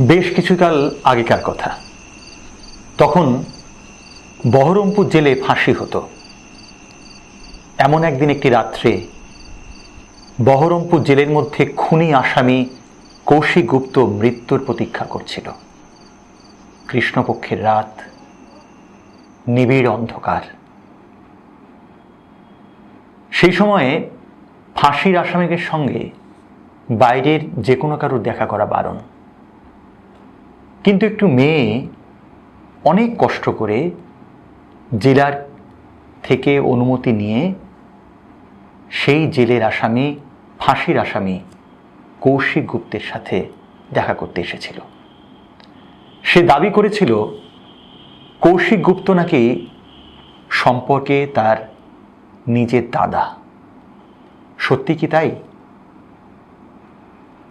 বেশ কিছুকাল আগেকার কথা। তখন বহরমপুর জেলে ফাঁসি হতো। এমন একদিন একটি রাত্রে বহরমপুর জেলের মধ্যে খুনি আসামি কৌশিক গুপ্ত মৃত্যুর প্রতীক্ষা করছিল। কৃষ্ণপক্ষের রাত নিবিড় অন্ধকার। সেই সময়ে ফাঁসির আসামিদের সঙ্গে বাইরের যে কোনো কারোর দেখা করা বারণ। কিন্তু একটু মেয়ে অনেক কষ্ট করে জেলার থেকে অনুমতি নিয়ে সেই জেলের আসামি, ফাঁসির আসামি কৌশিক গুপ্তের সাথে দেখা করতে এসেছিল। সে দাবি করেছিল, কৌশিক গুপ্ত নাকি সম্পর্কে তার নিজের দাদা। সত্যি কি তাই?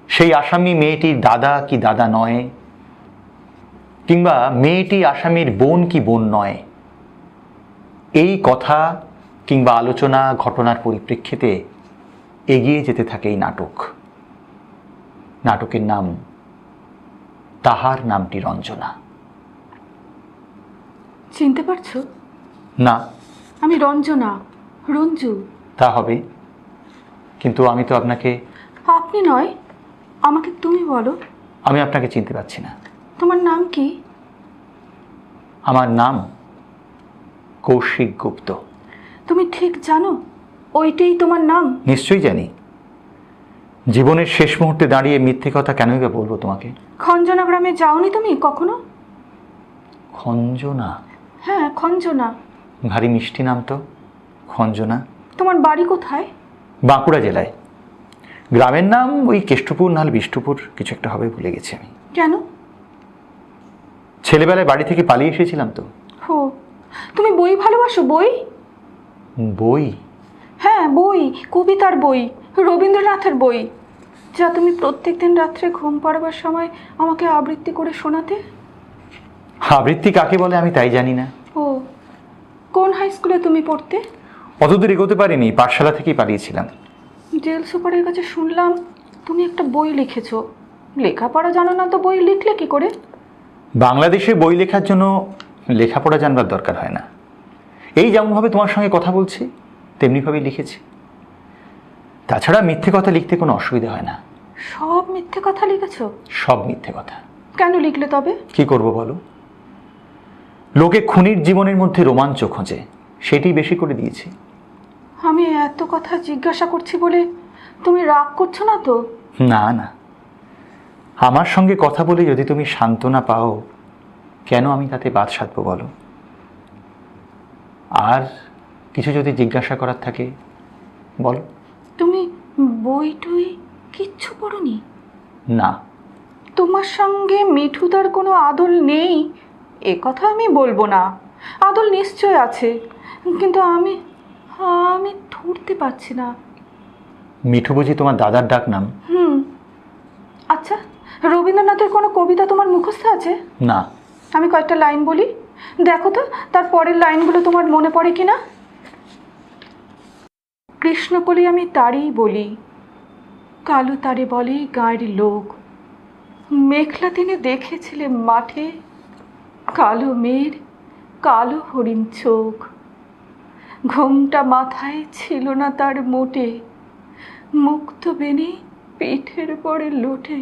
সেই আসামি মেয়েটির দাদা কি দাদা নয়? কিংবা মেয়েটি আসামির বোন কি বোন নয়? এই কথা কিংবা আলোচনা ঘটনার পরিপ্রেক্ষিতে এগিয়ে যেতে থাকে এই নাটক। নাটকের নাম তাহার নামটি রঞ্জনা। চিনতে পারছ? না। আমি রঞ্জনা রঞ্জু। তা হবে। কিন্তু আমি তো আপনাকে আপনি নয় আমাকে তুমি বলো। আমি আপনাকে চিনতে পারছি না। তোমার নাম কি? আমার নাম কৌশিক গুপ্ত। তুমি ঠিক জানো ওইটাই তোমার নাম? নিশ্চয়ই জানি। জীবনের শেষ মুহূর্তে দাঁড়িয়ে মিথ্যে কথা কেনই বা বলব তোমাকে? খঞ্জনা গ্রামে যাওনি তুমি কখনো? খঞ্জনা? হ্যাঁ খঞ্জনা। ভারী মিষ্টি নাম তো খঞ্জনা। তোমার বাড়ি কোথায়? বাঁকুড়া জেলায়। গ্রামের নাম ওই কেষ্টপুর নাহলে বিষ্ণুপুর কিছু একটা হবে ভুলে গেছি আমি। কেন? ছেলেবেলায় বাড়ি থেকে পালিয়ে এসেছিলাম তো। হো তুমি বই ভালোবাসো বই? বই? হ্যাঁ বই কবিতার বই রবীন্দ্রনাথের বই। যা তুমি প্রত্যেক দিন রাত্রে ঘুম পাড়বার সময় আমাকে আবৃত্তি করে শোনাতে? আবৃত্তি কাকে বলে আমি তাই জানি না। ও কোন হাই স্কুলে তুমি পড়তে? অতদূর এগোতে পারিনি পাঠশালা থেকেই পালিয়েছিলাম। জেল সুপারের কাছে শুনলাম তুমি একটা বই লিখেছো। লেখাপড়া জানো না তো বই লিখলে কি করে? বাংলাদেশে বই লেখার জন্য লেখাপড়া জানবার দরকার হয় না। এই যেমনভাবে তোমার সঙ্গে কথা বলছি তেমনিভাবেই লিখেছি। তাছাড়া মিথ্যে কথা লিখতে কোনো অসুবিধা হয় না। সব মিথ্যে কথা লিখেছো? সব মিথ্যে কথা। কেন লিখলে তবে? কি করব বলো? লোকে খুনির জীবনের মধ্যে রোমাঞ্চ খোঁজে সেটি বেশি করে দিয়েছি। আমি এত কথা জিজ্ঞাসা করছি বলে তুমি রাগ করছ না তো? না না। আমার সঙ্গে কথা বলে যদি তুমি সান্ত্বনা পাও কেন আমি তাতে বাদ সাধব বলো? আর কিছু যদি জিজ্ঞাসা করার থাকে বলো। তুমি বই টই কিচ্ছু পড়নি? না। তোমার সঙ্গে মিঠুদার কোনো আদল নেই? এ কথা আমি বলব না। আদল নিশ্চয় আছে কিন্তু আমি আমি ধরতে পারছি না। মিঠু বুঝি তোমার দাদার ডাক নাম হুম। আচ্ছা রবীন্দ্রনাথের কোনো কবিতা তোমার মুখস্থ আছে? না। আমি কয়েকটা লাইন বলি। দেখো তো তার পরের লাইনগুলো তোমার মনে পড়ে কি না কৃষ্ণকলি আমি তারই বলি কালো তারে বলে গাঁয়ের লোক। মেঘলা দিনে দেখেছিলে মাঠে কালো মেয়ের কালো হরিণ চোখ। ঘোমটা মাথায় ছিল না তার মোটে মুক্ত বেনে পিঠের পরে লোটে।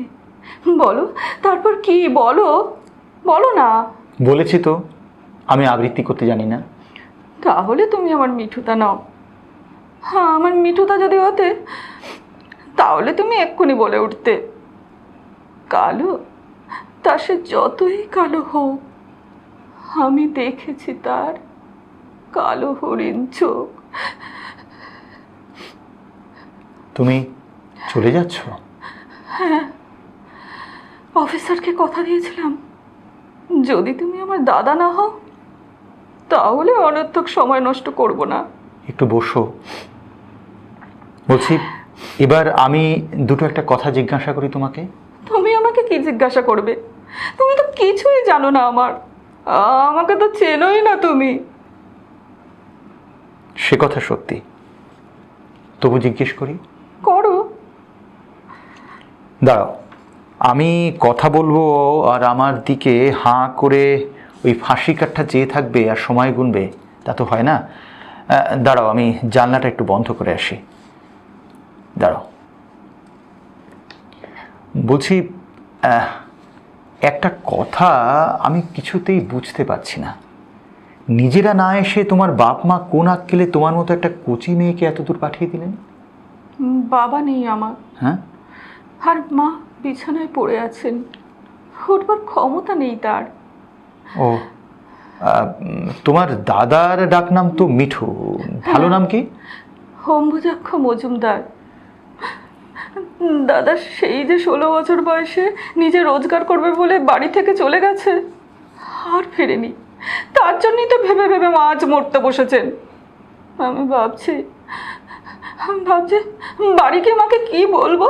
বলো তারপর কি? বলো। বলো না। বলেছি তো আমি আবৃত্তি করতে জানি না। তাহলে তুমি আমার মিঠুতা নাও। হ্যাঁ আমার মিঠুতা যদি হতে তাহলে তুমি এক্ষুনি বলে উঠতে। কালো তা সে যতই কালো হোক আমি দেখেছি তার কালো হরিণ চোখ। তুমি চলে যাচ্ছ? হ্যাঁ। অফিসারকে কথা দিয়েছিলাম। যদি তুমি আমার দাদা না হও তাহলে অনর্থক সময় নষ্ট করব না। একটু বসো। বলছি এবার আমি দুটো একটা কথা জিজ্ঞাসা করি তোমাকে। তুমি আমাকে কি জিজ্ঞাসা করবে? তুমি তো কিছুই জানো না আমার। আমাকে তো চেনোই না তুমি। সে কথা সত্যি। তবু জিজ্ঞেস করি। করো। দাঁড়াও। আমি কথা বলব আর আমার দিকে হাঁ করে ওই ফাঁসি কাঠটা চেয়ে থাকবে আর সময় গুনবে তা তো হয় না। দাঁড়াও আমি জানলাটা একটু বন্ধ করে আসি। দাঁড়াও। বলছি একটা কথা আমি কিছুতেই বুঝতে পারছি না। নিজেরা না এসে তোমার বাপ মা কোন আক্কেলে তোমার মতো একটা কচি মেয়েকে এত দূর পাঠিয়ে দিলেন? বাবা নেই আমার। হ্যাঁ? আর মা বিছানায় পড়ে আছেন। উঠবার ক্ষমতা নেই তার। ও তোমার দাদার ডাকনাম তো মিঠু। ভালো নাম কি? অম্বুজাক্ষ মজুমদার। দাদা সেই যে ষোলো বছর বয়সে নিজে রোজগার করবে বলে বাড়ি থেকে চলে গেছে আর ফেরেনি। তার জন্যই তো ভেবে ভেবে মাছ মরতে বসেছেন। আমি ভাবছি আমি ভাবছি বাড়িকে মাকে কি বলব?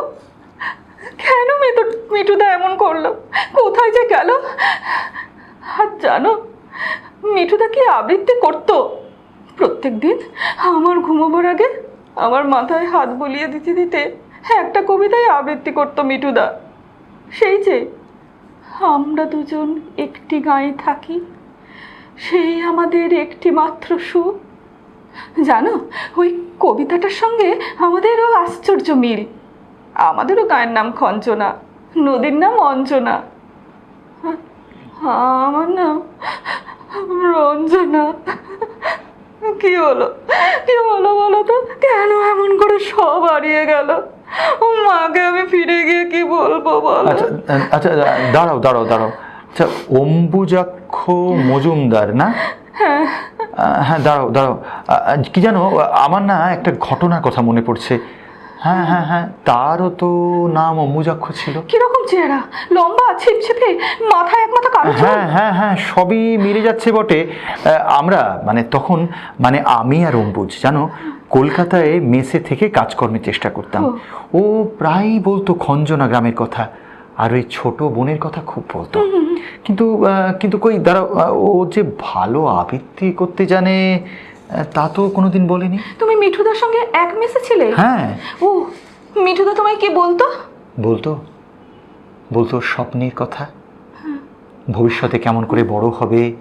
কেন মিঠু মিঠুদা এমন করল? কোথায় যে গেল? আর জানো, মিঠুদা কি আবৃত্তি করতো? প্রত্যেক দিন আমার ঘুমোবার আগে আমার মাথায় হাত বুলিয়ে দিতে দিতে একটা কবিতায় আবৃত্তি করতো মিঠুদা। সেই যে আমরা দুজন একটি গাঁয়ে থাকি, সেই আমাদের একটি মাত্র সুখ জানো, ওই কবিতাটার সঙ্গে আমাদেরও আশ্চর্য মিল। আমাদেরও গায়ের নাম খঞ্চনা নদীর নাম অঞ্জনা। আ- আমার নাম রঞ্জনা। কি হলো? কি হলো বলো তো? কেন এমন করে সব হারিয়ে গেল? মাকে আমি ফিরে গিয়ে কি বলব বলো? আচ্ছা আচ্ছা দাঁড়াও দাঁড়াও দাঁড়াও। আচ্ছা অম্বুজাক্ষ মজুমদার না? হ্যাঁ। হ্যাঁ দাঁড়াও দাঁড়াও। কি জানো আমার না একটা ঘটনার কথা মনে পড়ছে। হ্যাঁ হ্যাঁ হ্যাঁ। তারও তো নাম অম্বুজাক্ষ ছিল। কীরকম চেহারা? লম্বা ছিপছিপে মাথায় এক মাথা কালো হ্যাঁ হ্যাঁ হ্যাঁ সবই মিলে যাচ্ছে বটে। আমরা মানে তখন মানে আমি আর অম্বুজ জানো? কলকাতায় মেসে থেকে কাজকর্মের চেষ্টা করতাম। ও। প্রায়ই বলতো খঞ্জনা গ্রামের কথা আর ওই ছোট বোনের কথা খুব বলতো। কিন্তু কিন্তু কই আহ, ও যে ভালো আবৃত্তি করতে জানে তা তো কোনোদিন বলেনি। তুমি মিঠুদার সঙ্গে এক মেসে ছিলে হ্যাঁ। ও মিঠুদা তোমায় কি বলতো? বলতো? বলতো স্বপ্নের কথা? ভবিষ্যতে কেমন করে বড় হবে?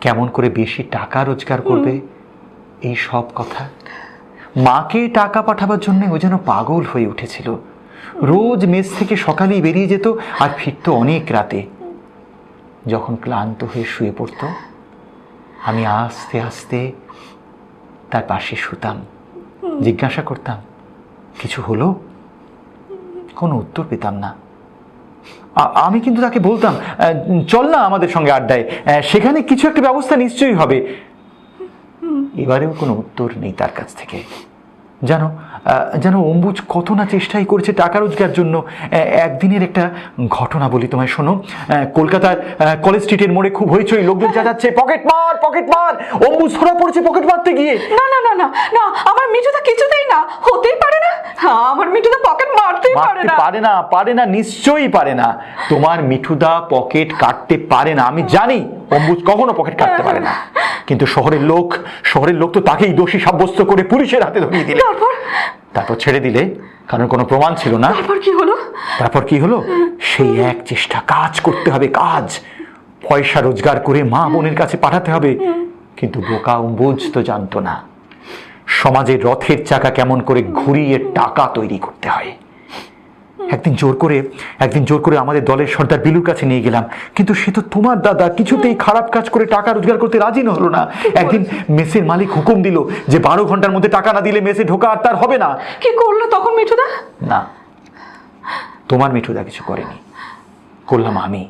কেমন করে বেশি টাকা রোজগার করবে? এই সব কথা। মাকে টাকা পাঠাবার জন্য ও যেন পাগল হয়ে উঠেছিল। রোজ মেস থেকে সকালেই বেরিয়ে যেত আর ফিরতো অনেক রাতে। যখন ক্লান্ত হয়ে শুয়ে পড়ত আমি আস্তে আস্তে তার পাশে শুতাম, জিজ্ঞাসা করতাম, কিছু হলো? কোনো উত্তর পেতাম না। আমি কিন্তু তাকে বলতাম চল না আমাদের সঙ্গে আড্ডায় সেখানে কিছু একটা ব্যবস্থা নিশ্চয়ই হবে। এবারেও কোনো উত্তর নেই তার কাছ থেকে। জানো জানো অম্বুজ কত না চেষ্টাই করেছে টাকা রোজগার জন্য একদিনের একটা ঘটনা বলি তোমায় শোনো। কলকাতার কলেজ স্ট্রিটের মোড়ে খুব হইচই লোকজন যাচ্ছে পকেট মার পকেট মার! অম্বুজ ধরা পড়েছে পকেট মারতে গিয়ে। না না না না না আমার মিঠুদা কিছুতেই না হতেই পারে না। হ্যাঁ, আমার মিঠুদা পকেট মারতেই পারে না। পারে না পারে না নিশ্চয়ই পারে না। তোমার মিঠুদা পকেট কাটতে পারে না। আমি জানি অম্বুজ কখনো পকেট কাটতে পারে না। কিন্তু শহরের লোক শহরের লোক তো তাকেই দোষী সাব্যস্ত করে পুলিশের হাতে ধরিয়ে দিলে। তারপর ছেড়ে দিলে কারণ কোনো প্রমাণ ছিল না। তারপর কি হলো? তারপর কি হলো? সেই এক চেষ্টা কাজ করতে হবে কাজ। পয়সা রোজগার করে মা বোনের কাছে পাঠাতে হবে। কিন্তু বোকা বুঝ তো জানতো না। সমাজের রথের চাকা কেমন করে ঘুরিয়ে টাকা তৈরি করতে হয়। একদিন জোর করে একদিন জোর করে আমাদের দলের সর্দার বিলুর কাছে নিয়ে গেলাম। কিন্তু সে তো তোমার দাদা কিছুতেই খারাপ কাজ করে টাকা রোজগার করতে রাজি হলো না। একদিন মেসের মালিক হুকুম দিল যে বারো ঘণ্টার মধ্যে টাকা না দিলে মেসে ঢোকা আর তার হবে না। কি করল তখন মিঠুদা? না তোমার মিঠুদা কিছু করেনি। করলাম আমি।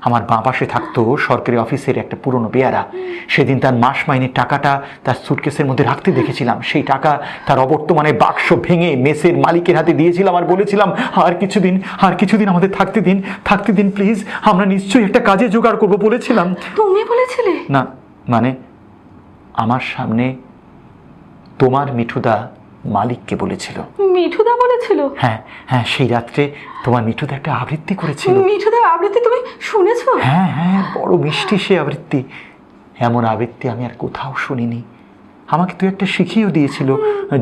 আমার বাঁ পাশে থাকতো সরকারি অফিসের একটা পুরনো পেয়ারা সেদিন তার মাস মাইনের টাকাটা তার সুটকেসের মধ্যে রাখতে দেখেছিলাম। সেই টাকা তার অবর্তমানে বাক্স ভেঙে মেসের মালিকের হাতে দিয়েছিলাম আর বলেছিলাম আর কিছুদিন আর কিছুদিন আমাদের থাকতে দিন থাকতে দিন প্লিজ আমরা নিশ্চয়ই একটা কাজে জোগাড় করব। বলেছিলাম। তুমি বলেছিলে? না মানে আমার সামনে তোমার মিঠুদা মালিককে বলেছিল। মিঠুদা বলেছিল? হ্যাঁ হ্যাঁ সেই রাত্রে তোমার মিঠুদা একটা আবৃত্তি করেছিল। মিঠুদার আবৃত্তি তুমি শুনেছো? হ্যাঁ হ্যাঁ বড় মিষ্টি সে আবৃত্তি। এমন আবৃত্তি আমি আর কোথাও শুনিনি। আমাকে তুই একটা শিখিয়েও দিয়েছিল।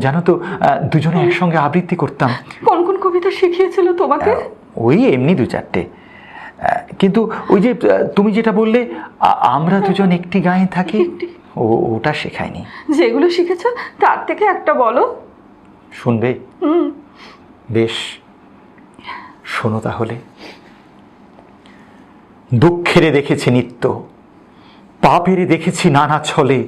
জানো তো দুজনে একসঙ্গে আবৃত্তি করতাম। কোন কোন কবিতা শিখিয়েছিল তোমাকে? ওই এমনি দু চারটে। কিন্তু ওই যে তুমি যেটা বললে আমরা দুজন একটি গায়ে থাকি ও ওটা শেখায়নি। যেগুলো শিখেছ তার থেকে একটা বলো। শুনবে? বেশ শোনো তাহলে। দুঃখেরে দেখেছি নিত্য পাপেরে দেখেছি নানা ছলে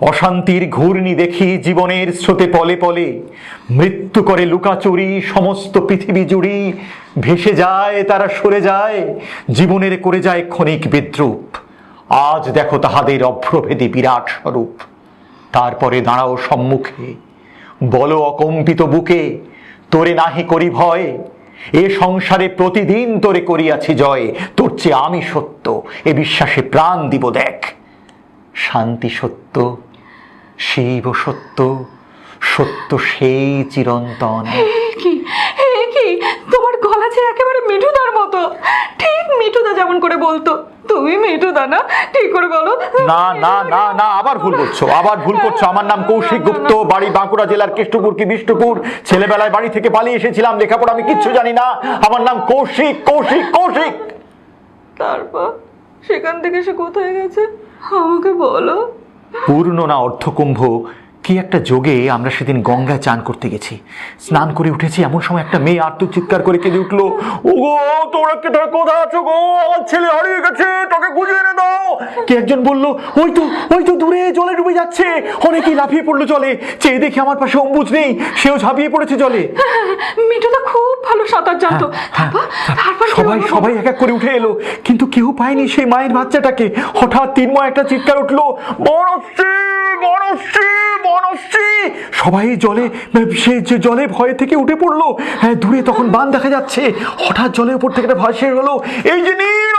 অশান্তির ঘূর্ণি দেখি জীবনের স্রোতে পলে পলে মৃত্যু করে লুকাচুরি সমস্ত পৃথিবী জুড়ি ভেসে যায় তারা সরে যায় জীবনের করে যায় ক্ষণিক বিদ্রুপ। আজ দেখো তাহাদের অভ্রভেদী বিরাট স্বরূপ। তারপরে দাঁড়াও সম্মুখে। বলো অকম্পিত বুকে, তোরে নাহি করি ভয়। এ সংসারে প্রতিদিন তোরে করিয়াছি জয়। তোর চেয়ে আমি সত্য, এ বিশ্বাসে প্রাণ দিব দেখ। শান্তি সত্য, শিব সত্য সত্য সেই চিরন্তন। তোমার গলা যে একেবারে মিঠুদার মতো। ঠিক মিঠুদা যেমন করে বলতো। তুমি মিঠুদা না ঠিক করে বলো? না না না না আবার ভুল করছ আবার ভুল করছ। আমার নাম কৌশিক গুপ্ত বাড়ি বাঁকুড়া জেলার কৃষ্ণপুর কি বিষ্ণুপুর। ছেলেবেলায় বাড়ি থেকে পালিয়ে এসেছিলাম লেখাপড়া আমি কিচ্ছু জানি না। আমার নাম কৌশিক কৌশিক কৌশিক। তারপর সেখান থেকে সে কোথায় গেছে? আমাকে বলো। পূর্ণ না অর্ধকুম্ভ কি একটা যোগে আমরা সেদিন গঙ্গায় চান করতে গেছি। স্নান করে উঠেছি এমন সময় একটা মেয়ে আর্ত চিৎকার করে কেঁদে উঠল ও গো তোরা কে তোরা কোথায় আছো গো? আমার ছেলে হারিয়ে গেছে তোকে খুঁজে এনে দাও। কে একজন বলল ওই তো ওই তো দূরে জলে ডুবে যাচ্ছে। অনেকেই লাফিয়ে পড়ল জলে চেয়ে দেখি আমার পাশে অম্বুজ নেই সেও ঝাঁপিয়ে পড়েছে জলে। মিঠুদা খুব ভালো সাঁতার জানতো। তারপর তারপর সবাই সবাই এক এক করে উঠে এলো কিন্তু কেউ পায়নি সেই মায়ের বাচ্চাটাকে। হঠাৎ তিনময় একটা চিৎকার উঠল বনশ্রী সবাই জলে, সে যে জলে ভয় থেকে উঠে পড়ল হ্যাঁ দূরে তখন বান দেখা যাচ্ছে। হঠাৎ জলের উপর থেকে গেলো। এই যে নীল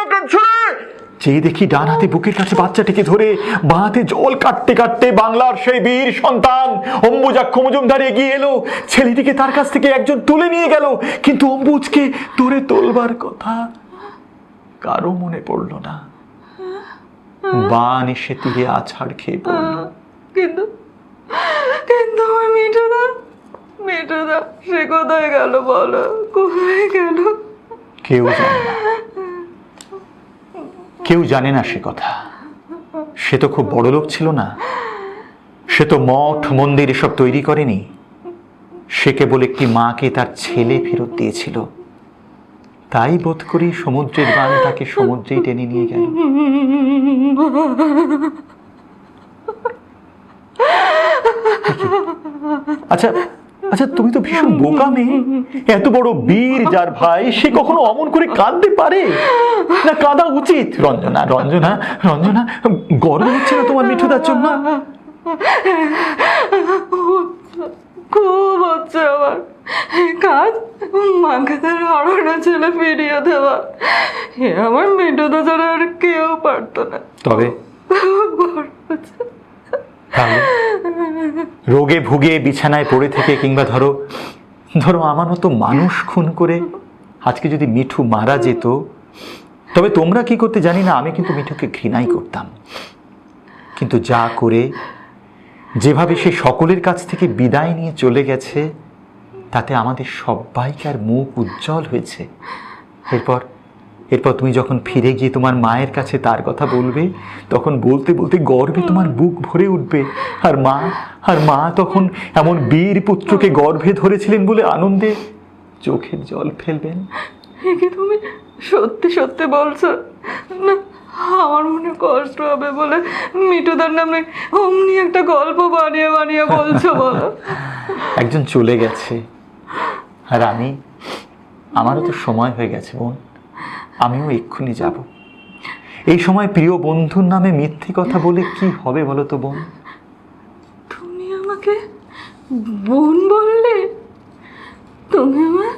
যেই দেখি ডান হাতে বুকের কাছে বাচ্চাটিকে ধরে, বাঁ জল কাটতে কাটতে বাংলার সেই বীর সন্তান অম্বুজাক্ষ মজুমদার এগিয়ে এলো। ছেলেটিকে তার কাছ থেকে একজন তুলে নিয়ে গেল। কিন্তু অম্বুজকে ধরে তোলবার কথা কারও মনে পড়ল না। বান এসে তীরে আছাড় খেয়ে পড়ল। কিন্তু কিন্তু আমার সে কোথায় গেল বলো? কোথায় গেল? কেউ জানে না। কেউ জানে না সে কথা। সে তো খুব বড় লোক ছিল না। সে তো মঠ, মন্দির এসব তৈরি করেনি। সে কেবল একটি মাকে তার ছেলে ফেরত দিয়েছিল। তাই বোধ করি সমুদ্রের বান তাকে সমুদ্রেই টেনে নিয়ে গেল। আচ্ছা আচ্ছা তুমি তো ভীষণ বোকা মেয়ে এত বড় বীর যার ভাই সে কখনো অমন করে কাঁদতে পারে? না কাঁদা উচিত। রঞ্জনা রঞ্জনা রঞ্জনা গর্ব হচ্ছে না তোমার মিঠুদার জন্য? খুব হচ্ছে আমার। কাজ মাকে তার হারানো ছেলে ফিরিয়ে দেওয়া এ আমার মিঠুদা ছাড়া আর কেউ পারতো না। তবে? গর্ব হচ্ছে। তাহলে? রোগে ভুগে বিছানায় পড়ে থেকে কিংবা ধরো ধরো আমার মতো মানুষ খুন করে আজকে যদি মিঠু মারা যেত, তবে তোমরা কি করতে জানি না, আমি কিন্তু মিঠুকে ঘৃণাই করতাম। কিন্তু যা করে, যেভাবে সে সকলের কাছ থেকে বিদায় নিয়ে চলে গেছে, তাতে আমাদের সবাইকার মুখ উজ্জ্বল হয়েছে। এরপর এরপর তুমি যখন ফিরে গিয়ে তোমার মায়ের কাছে তার কথা বলবে তখন বলতে বলতে গর্বে তোমার বুক ভরে উঠবে। আর মা আর মা তখন এমন বীর পুত্রকে গর্ভে ধরেছিলেন বলে আনন্দে চোখের জল ফেলবেন। একে তুমি সত্যি সত্যি বলছো। না আমার মনে কষ্ট হবে বলে মিঠুদার নামে অমনি একটা গল্প বানিয়ে বানিয়ে বলছো বলো। একজন চলে গেছে। আর আমি আমারও তো সময় হয়ে গেছে বোন। আমিও এক্ষুনি যাব। এই সময় প্রিয় বন্ধুর নামে মিথ্যে কথা বলে কি হবে বলো তো বোন? তুমি আমাকে বোন বললে? তুমি আমার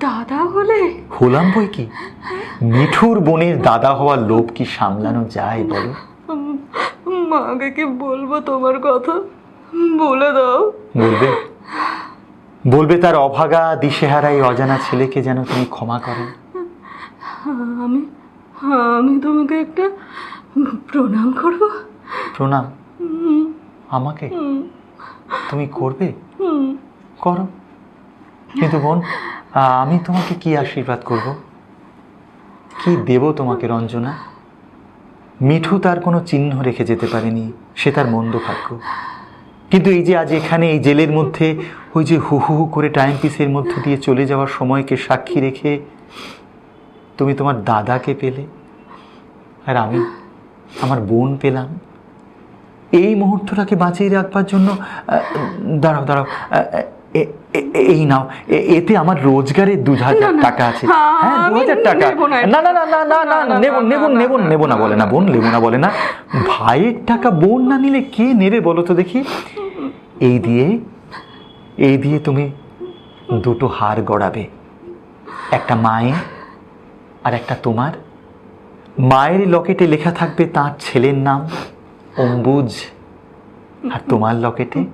দাদা হলে হলাম বই কি? মিঠুর বোনের দাদা হওয়ার লোভ কি সামলানো যায় বলো? মাকে কি বলব তোমার কথা? বলে দাও। বলবে? বলবে তার অভাগা দিশেহারা এই অজানা ছেলেকে যেন তুমি ক্ষমা করো। আমি আমি তোমাকে একটা প্রণাম করব। প্রণাম? আমাকে? তুমি করবে? করো। কিন্তু বোন আমি তোমাকে কি আশীর্বাদ করব? কি দেব তোমাকে রঞ্জনা? মিঠু তার কোনো চিহ্ন রেখে যেতে পারেনি সে তার মন্দ ভাগ্য। কিন্তু এই যে আজ এখানে এই জেলের মধ্যে ওই যে হু হু হু করে টাইম পিসের মধ্য দিয়ে চলে যাওয়ার সময়কে সাক্ষী রেখে তুমি তোমার দাদাকে পেলে আর আমি আমার বোন পেলাম। এই মুহূর্তটাকে বাঁচিয়ে রাখবার জন্য দাঁড়াও দাঁড়াও এই নাও এতে আমার রোজগারে দু হাজার টাকা আছে। হ্যাঁ, হ্যাঁ না না নেব নেব নেব না বলে না বোন নেব না বলে না। ভাইয়ের টাকা বোন না নিলে কে নেবে বলো তো দেখি। এই দিয়ে এই দিয়ে তুমি দুটো হার গড়াবে। একটা মায়ের আর একটা তোমার? মায়ের লকেটে লেখা থাকবে তার ছেলের নাম, অম্বুজ। আর তোমার লকেটে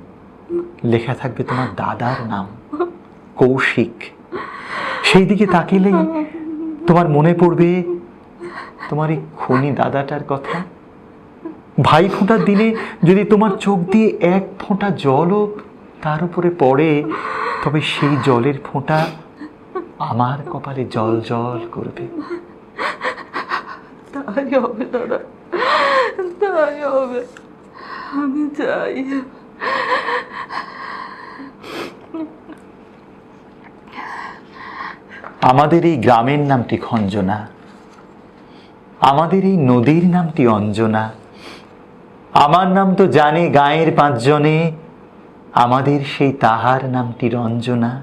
লেখা থাকবে তোমার দাদার নাম, কৌশিক। সেই দিকে তাকিলেই তোমার মনে পড়বে তোমার এই খনি দাদাটার কথা। ভাই ফোঁটার দিনে যদি তোমার চোখ দিয়ে এক ফোঁটা জলও তার উপরে পড়ে, তবে সেই জলের ফোঁটা আমার কপালে জল জল করবে। তাই হবে দাদা। তাই হবে। আমি চাই। আমাদের এই গ্রামের নামটি খঞ্জনা। আমাদের এই নদীর নামটি অঞ্জনা। আমার নাম তো জানে গায়ের পাঁচজনে। আমাদের সেই তাহার নামটি রঞ্জনা